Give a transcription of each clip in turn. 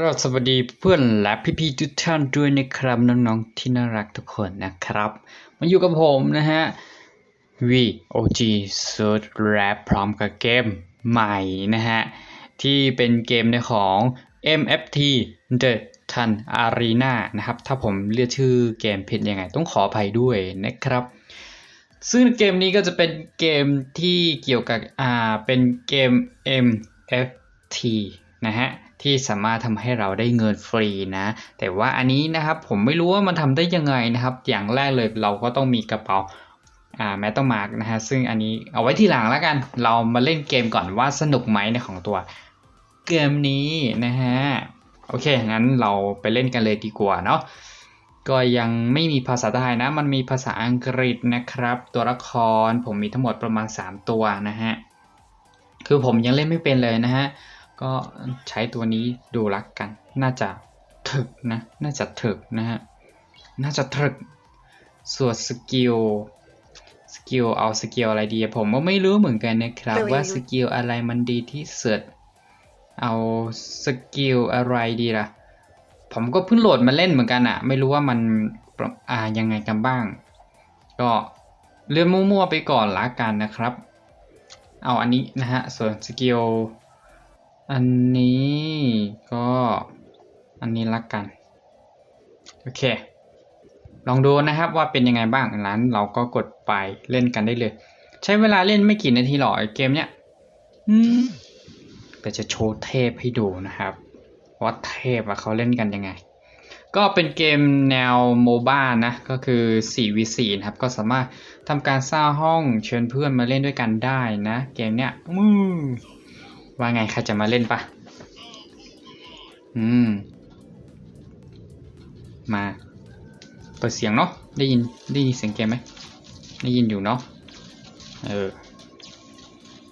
ก็สวัสดีเพื่อนและพี่ๆทุกท่านด้วยนะครับน้องๆที่น่ารักทุกคนนะครับมาอยู่กับผมนะฮะ VOG Search Rap พร้อมกับเกมใหม่นะฮะ ที่เป็นเกมในของ MFT The Tan Arena นะครับ ถ้าผมเรียกชื่อเกมผิดยังไงต้องขออภัยด้วยนะครับ ซึ่งเกมนี้ก็จะเป็นเกมที่เกี่ยวกับอ่าเป็นเกม MFT นะฮะที่สามารถทำให้เราได้เงินฟรีนะ แต่ว่าอันนี้นะครับผมไม่รู้ว่ามันทำได้ยังไงนะครับ อย่างแรกเลยเราก็ต้องมีกระเป๋าอ่าแมตต์มาร์กนะฮะซึ่งอันนี้เอาไว้ทีหลังแล้วกัน เรามาเล่นเกมก่อนว่าสนุกไหมในของตัวเกมนี้นะฮะโอเคงั้นเราไปเล่นกันเลยดีกว่าเนาะก็ยังไม่มีภาษาไทยนะ มันมีภาษาอังกฤษนะครับ ตัวละครผมมีทั้งหมดประมาณ 3 ตัวนะฮะคือผมยังเล่นไม่เป็นเลยนะฮะ ก็ใช้ตัวนี้ดูรักกัน น่าจะถึกนะ น่าจะถึกนะฮะ น่าจะถึก ส่วนสกิล สกิลเอาสกิลอะไรดี ผมก็ไม่รู้เหมือนกันนะครับไม่รู้ว่าสกิลอะไรมันดีที่สุด เอาสกิลอะไรดีล่ะ ผมก็เพิ่งโหลดมาเล่นเหมือนกันอะไม่รู้ว่ามันประอ่ายังไงกันบ้าง ก็เลื่อนมั่วๆไปก่อนละกันนะครับ เอาอันนี้นะฮะ ส่วนสกิล อันนี้ก็อันนี้ละกัน โอเค ลองดูนะครับว่าเป็นยังไงบ้างนั้นเราก็กดไปเล่นกันได้เลย ใช้เวลาเล่นไม่กี่นาทีหรอกไอ้เกมเนี้ยอืมแต่จะโชว์เทพให้ดูนะครับว่าเทพอะเขาเล่นกันยังไง ก็เป็นเกมแนวโมบ้านะ ก็คือ 4v4 นะครับ ก็สามารถทำการสร้างห้องเชิญเพื่อนมาเล่นด้วยกันได้นะ เกมเนี้ยอืม ว่าไงใครจะมาเล่นปะอืม มา เปิดเสียงเนาะ ได้ยิน ได้ยินเสียงเกมไหม ได้ยินอยู่เนาะ เออ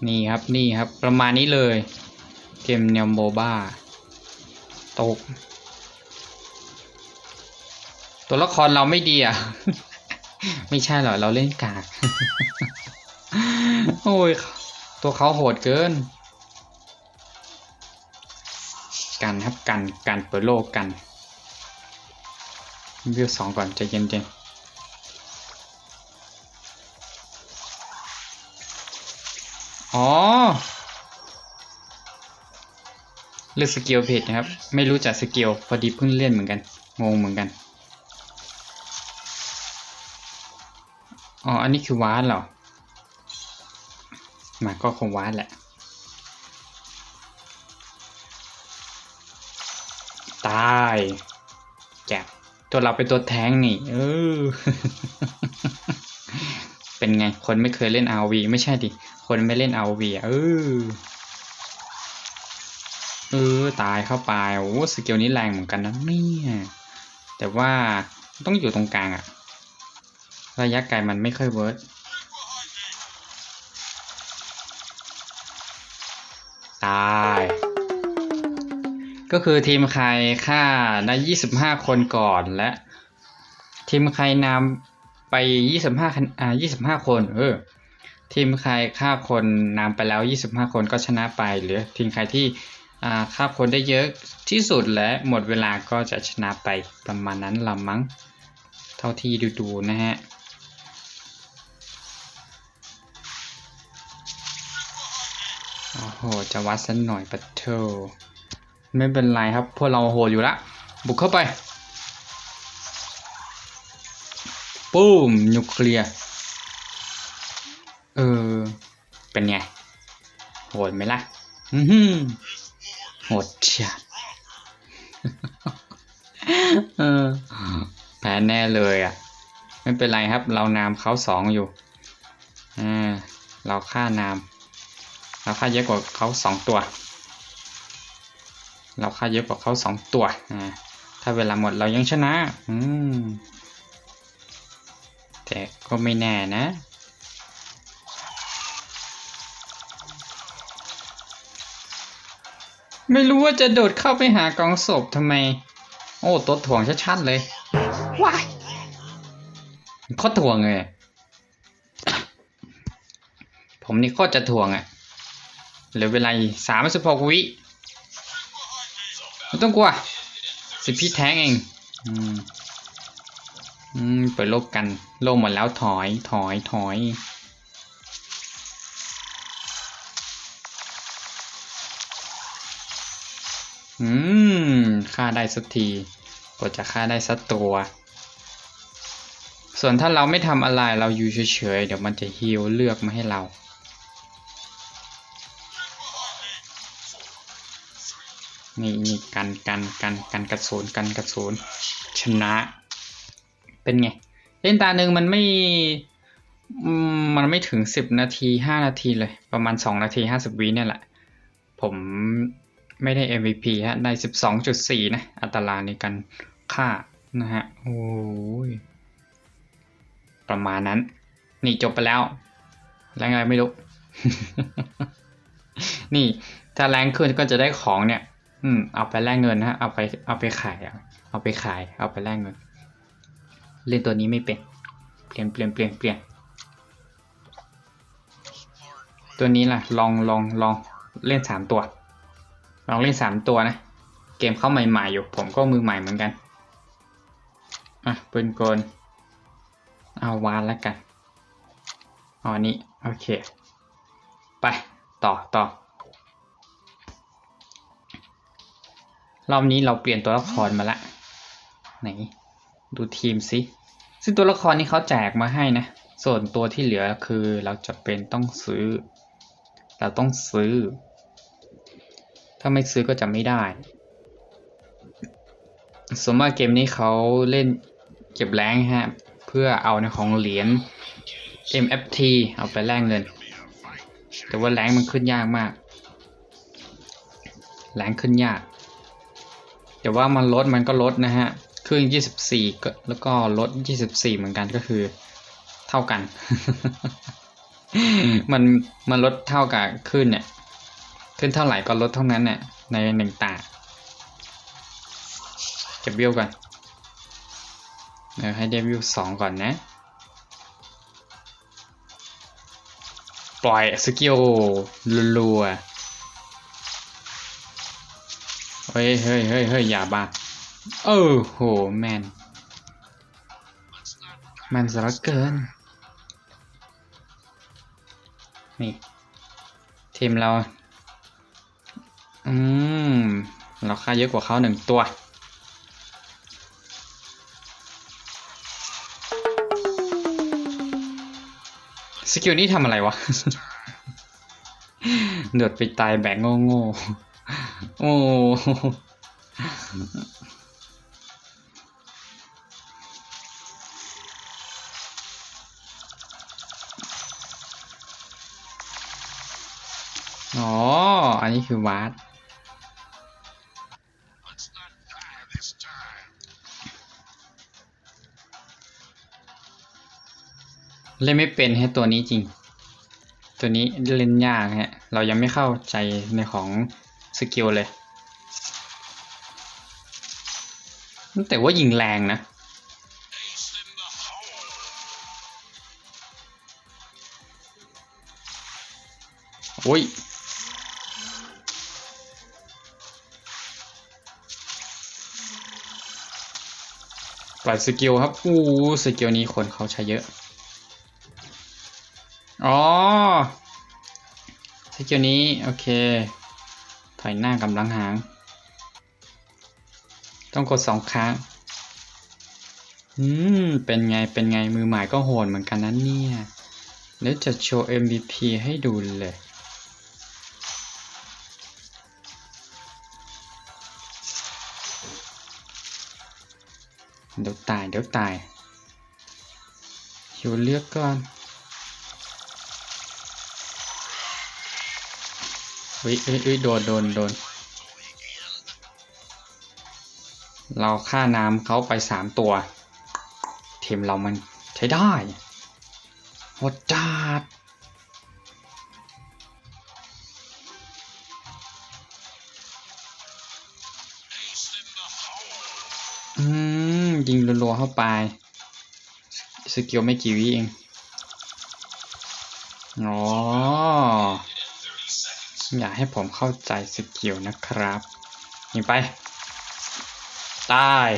นี่ครับ นี่ครับ ประมาณนี้เลย เกมแนวโมบ้า ตก ตัวละครเราไม่ดีอะ ไม่ใช่หรอ เราเล่นกาก โอ้ย ตัวเขาโหดเกิน กันครับ กันกันเปิดโลกกันวิวสองก่อนใจเย็นๆอ๋อเลือกสกิลเพจนะครับ ไม่รู้จักสกิลพอดีเพิ่งเล่นเหมือนกัน งงเหมือนกัน อ๋อ อันนี้คือวาร์ดเหรอมาก็คงวาร์ดแหละ ตายแกตัวเราเป็นตัวแทงนี่ เออ เป็นไง คนไม่เคยเล่น RV ไม่ใช่ดิ คนไม่เล่น RV อะเออ เออ ตายเข้าไป โอ้สกิลนี้แรงเหมือนกันนะเนี่ย แต่ว่าต้องอยู่ตรงกลางอะระยะไกลมันไม่ค่อยเวิร์ก ก็คือทีมใครฆ่าได้25คนก่อนและ ทีมใครนำไป25คะอ่า25คน เออ ทีมใครฆ่าคนนำไปแล้ว25คนก็ชนะไป หรือทีมใครที่อ่าฆ่าคนได้เยอะที่สุดและหมดเวลาก็จะชนะไปประมาณนั้นละมั้ง เท่าที่ดูๆนะฮะโอ้โห จะวัดสักหน่อยปะเทอ ไม่เป็นไรครับ พวกเราโหดอยู่ละ บุกเข้าไป ปุ้มนิวเคลียร์เออ เป็นไง โหดไหมล่ะ อือหือโหดจัดเออแพ้แน่เลยอะ ไม่เป็นไรครับ เรานามเขาสองอยู่อ่าเราฆ่านาม เราฆ่าเยอะกว่าเขาสองตัว เราฆ่าเยอะกว่าเขาสองตัวอ่าถ้าเวลาหมดเรายังชนะอืมแต่ก็ไม่แน่นะ ไม่รู้ว่าจะโดดเข้าไปหากองศพทำไม โอ้ตัวถ่วงชัดๆเลยว้ายโคตรถ่วงเลยผมนี่โคตรจะถ่วงอะ่ะเหลือเวลาสามสิบหกวิ ไม่ต้องกลัวสิพี่แท้งเอง อืม อืมเปิดโลกกัน โลกหมดแล้วถอย ถอย ถอย อืมฆ่าได้สักทีกว่าจะฆ่าได้สักตัว ส่วนถ้าเราไม่ทำอะไรเราอยู่เฉยๆ เดี๋ยวมันจะฮิวเลือกมาให้เรา นี่นี่กันกันกันกันกระสุนกันกระสุนชนะ เป็นไง เล่นตาหนึ่งมันไม่มันไม่ถึงสิบนาทีห้านาทีเลย ประมาณสองนาทีห้าสิบวิเนี่ยแหละ ผมไม่ได้ MVP ฮะได้สิบสองจุดสี่นะ อัตราในการฆ่านะฮะ โอ้ย ประมาณนั้น นี่จบไปแล้วแรงอะไรไม่รู้ นี่ ถ้าแรงขึ้นก็จะได้ของเนี่ย อืม เอาไปแลกเงินนะฮะเอาไป เอาไปขายเอาเอาไปขาย เอาไปแลกเงิน เล่นตัวนี้ไม่เป็น เปลี่ยนเปลี่ยนเปลี่ยนเปลี่ยน ตัวนี้ล่ะ ลองลองลองเล่นสามตัว ลองเล่นสามตัวนะ เกมเข้าใหม่ๆอยู่ ผมก็มือใหม่เหมือนกัน อะปืนกลเอาวานแล้วกันอ๋อนี่โอเค ไป ต่อต่อ รอบนี้เราเปลี่ยนตัวละครมาละไหนดูทีมสิซึ่งตัวละครนี้เขาแจกมาให้นะ ส่วนตัวที่เหลือคือเราจะเป็นต้องซื้อ เราต้องซื้อ ถ้าไม่ซื้อก็จะไม่ได้สมมติเกมนี้เขาเล่นเก็บแรงฮะ เพื่อเอาในของเหรียญ MFT เอาไปแลกเงิน แต่ว่าแรงมันขึ้นยากมาก แรงขึ้นยาก แต่ว่ามันลดมันก็ลดนะฮะครึ่ง24ก็แล้วก็ลด 24 เหมือนกันก็คือ เท่ากัน มันมันลดเท่ากับขึ้นเนี่ยขึ้นเท่าไหร่ก็ลดเท่านั้นเนี่ยในหนึ่งตาเก็บวิวก่อนเดี๋ยวให้ได้วิวสองก่อนนะ ปล่อยสกิลรัวๆ ฮ้ยเฮ้ยเฮ้ยเฮ้ยอย่าบ้าเออโหแมนแมนซะเหลือเกิน นี่ ทีมเรา อืม เราค่าเยอะกว่าเขาหนึ่งตัว สกิลนี้ทำอะไรวะ เดือดไปตายแบบโง่ๆ โอ้อ๋อ อันนี้คือวาร์ดเล่นไม่เป็นให้ตัวนี้จริง ตัวนี้เล่นยากฮะ เรายังไม่เข้าใจในของ สกิลเลย แต่ว่ายิงแรงนะ โอ้ยปล่อยสกิลครับ อู้สกิลนี้คนเขาใช้เยอะ อ๋อสกิลนี้ โอเค อยหน้ากำลังหาง ต้องกดสองครั้ง อืม เป็นไง เป็นไง มือหมายก็โหดเหมือนกันนั้นเนี่ยแล้วจะโชว์ MVP ให้ดูเลย เดี๋ยวตาย เดี๋ยวตายหิวเลือกก่อน เฮ้ยเฮ้ยเฮ้ยโดนโดนโดน เราฆ่าน้ำเขาไปสามตัว ทีมเรามันใช้ได้หดจัดอืม ยิงรัวๆเข้าไป สกิลไม่กี่วิเอง อ๋อ อยากให้ผมเข้าใจสกิลนะครับยิงไป ตาย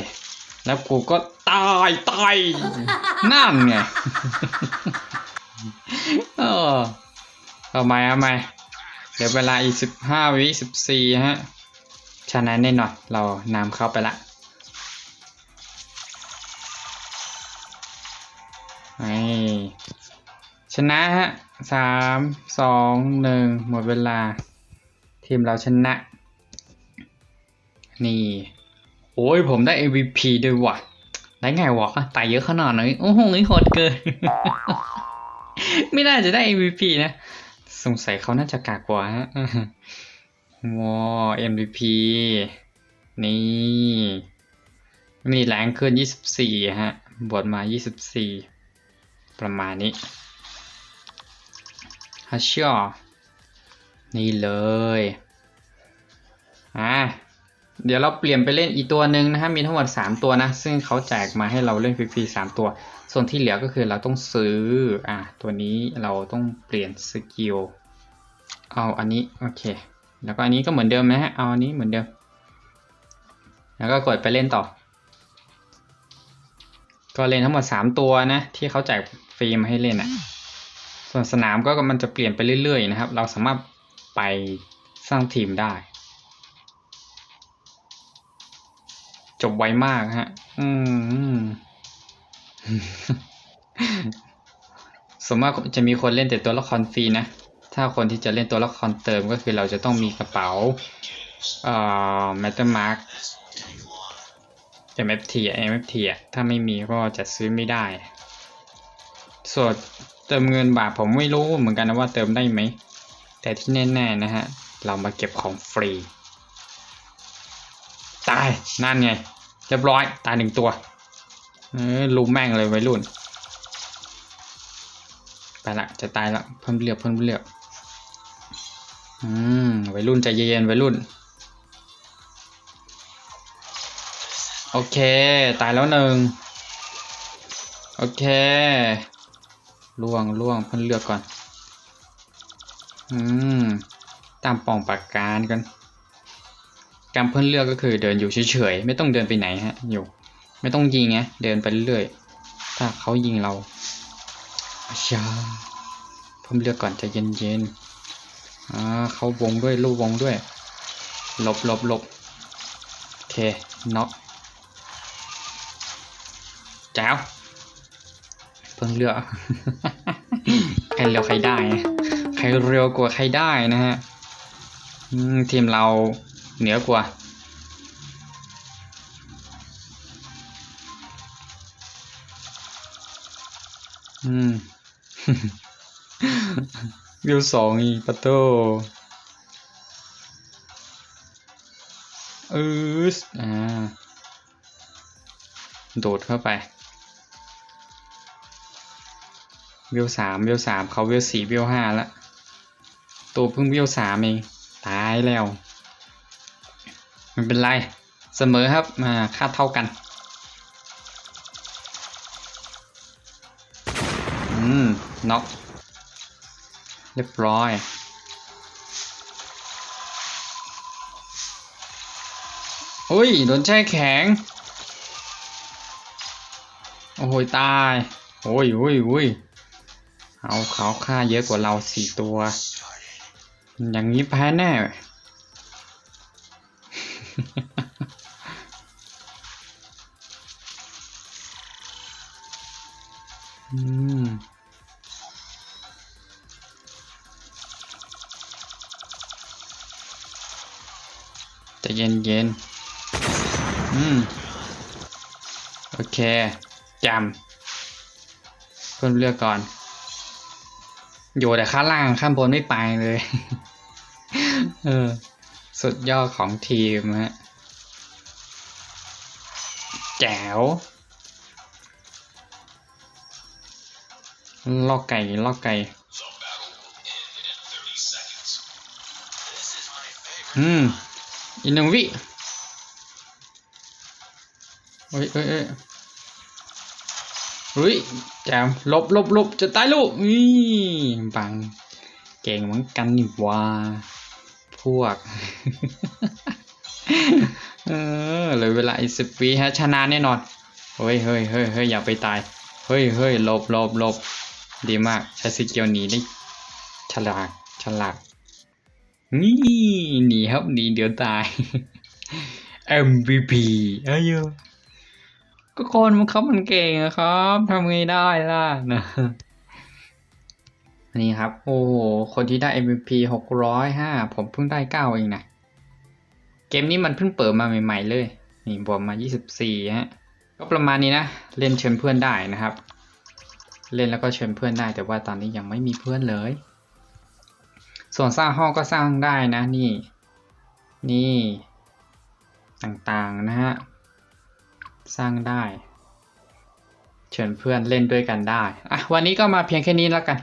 แล้วกูก็ตายตายนั่นไงเออเอาไหมเอาไหมเดี๋ยวเวลาอีกสิบห้าวิสิบสี่ฮะชนะแน่นอนเรานำเข้าไปละนี่ ชนะฮะสามสองหนึ่งหมดเวลา ทีมเราชนะ นี่ โอ้ยผมได้ MVP ด้วยว่ะ ได้ไงวะตายเยอะขนาดนี้โอ้โหโหดเกิน ไม่น่าจะได้ MVP นะ สงสัยเขาน่าจะกากกว่าฮะว้าว MVP นี่ มีแรงขึ้น 24 ฮะ บวกมา 24 ประมาณนี้ ฮัชชอนี่เลยอะเดี๋ยวเราเปลี่ยนไปเล่นอีกตัวหนึ่งนะฮะมีทั้งหมด 3 ตัวนะ ซึ่งเขาแจกมาให้เราเล่นฟรีๆ3ตัว ส่วนที่เหลือก็คือเราต้องซื้ออะตัวนี้เราต้องเปลี่ยนสกิลเอาอันนี้โอเค แล้วก็อันนี้ก็เหมือนเดิมนะฮะเอาอันนี้เหมือนเดิม แล้วก็กดไปเล่นต่อ ก็เล่นทั้งหมด 3 ตัวนะ ที่เขาแจกฟรีมาให้เล่นอะ ส่วนสนามก็มันจะเปลี่ยนไปเรื่อยๆนะครับ เราสามารถไปสร้างทีมได้ จบไวมากฮะ อืมสมมติจะมีคนเล่นแต่ตัวละครฟรีนะ ถ้าคนที่จะเล่นตัวละครเติมก็คือเราจะต้องมีกระเป๋า เอ่อ MetaMark MFT อะ MFT อะ ถ้าไม่มีก็จะซื้อไม่ได้ ส่วน เติมเงินบาทผมไม่รู้เหมือนกันนะว่าเติมได้ไหม แต่ที่แน่ๆนะฮะ เรามาเก็บของฟรี ตาย นั่นไง เรียบร้อย ตายหนึ่งตัวเออลุมแม่งเลยวัยรุ่น ไปละ จะตายละ เพิ่มเลือดเพิ่มเลือดอืมวัยรุ่นใจเย็นๆวัยรุ่น โอเค ตายแล้วหนึ่ง โอเค ล่วงล่วงเพิ่นเลือกก่อน อืม ตามปองปากการกัน การเพิ่นเลือกก็คือเดินอยู่เฉยๆ ไม่ต้องเดินไปไหนฮะ อยู่ ไม่ต้องยิงไงเดินไปเรื่อยถ้าเขายิงเราอาชาเพิ่มเลือกก่อนจะเย็นๆอ่าเขาวงด้วยลูกวงด้วย หลบหลบหลบโอเคน็อกแจ๋ว เพิ่งเลือก ใครเร็วใครได้ ใครเร็วกว่าใครได้นะฮะทีมเราเหนือกว่าอืมวิวสองอีกปะโตเอออ่า โดดเข้าไป วิวสามวิวสามเขาวิวสี่วิวห้าแล้วตัวเพิ่งวิวสามเองตายแล้วไม่เป็นไรเสมอครับมาค่าเท่ากันอืมน็อกเรียบร้อยอุ้ยโดนแช่แข็ง โอ้โหตาย โอ้ยโอ้ยโอ้ย เอาเขาฆ่าเยอะกว่าเราสี่ตัว อย่างนี้แพ้แน่ อืมจะเย็นเย็นอืม โอเคจำเพิ่มเลือกก่อน อยู่แต่ข้างล่างข้างบนไม่ไปเลย เออ สุดยอดของทีมฮะแจ๋วลอกไก่ลอกไก่ อืม อีกหนึ่งวิเฮ้ยเฮ้ยเฮ้ย จมหลบหลบหลบจะตายลูกนี่บังเก่งเหมือนกันนี่ว่าพวก เออเหลยเวลาอีกสิบวิฮะชนะแน่นอนเฮ้ยเฮ้ยเฮ้ยเฮ้ยอย่าไปตาย เฮ้ยเฮ้ยหลบหลบหลบดีมาก ใช้สกิลหนีได้ฉลาดฉลาดนี่หนีครับหนีเดี๋ยวตาย MVP เอ้ย ก็คนมันครับมันเก่งอะครับทำไงได้ล่ะนะนี่ครับ โอ้โห คนที่ได้ MVP หกร้อยห้าผมเพิ่งได้เก้าเองนะ เกมนี้มันเพิ่งเปิดมาใหม่ๆเลย นี่บวกมา 24 ฮะ ก็ประมาณนี้นะ เล่นเชิญเพื่อนได้นะครับ เล่นแล้วก็เชิญเพื่อนได้ แต่ว่าตอนนี้ยังไม่มีเพื่อนเลย ส่วนสร้างห้องก็สร้างได้นะ นี่ นี่ ต่างๆนะฮะ สร้างได้ เชิญเพื่อนเล่นด้วยกันได้อะวันนี้ก็มาเพียงแค่นี้แล้วกัน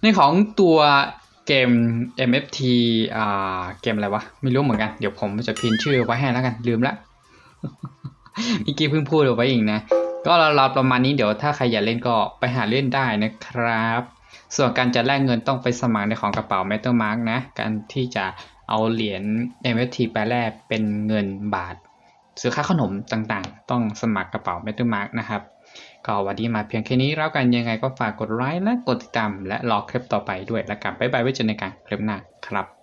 ในของตัวเกม MFT อ่าเกมอะไรวะ ไม่รู้เหมือนกัน เดี๋ยวผมจะพิมพ์ชื่อไว้ให้แล้วกัน ลืมละเมื่อกี้เพิ่งพูดเอาไว้อีกนะ ก็เราๆประมาณนี้เดี๋ยวถ้าใครอยากเล่นก็ไปหาเล่นได้นะครับ ส่วนการจะแลกเงินต้องไปสมัครในของกระเป๋า MetalMark นะ การที่จะเอาเหรียญ MFT ไปแลกเป็นเงินบาท ซื้อค่าขนมต่างๆ ต้องสมัครกระเป๋า MetalMark นะครับ ก็วันนี้มาเพียงแค่นี้แล้วกันยังไงก็ฝากกดไลค์และกดติดตามและรอคลิปต่อไปด้วยแล้วกันบ๊ายบายไว้เจอในการคลิปหน้าครับ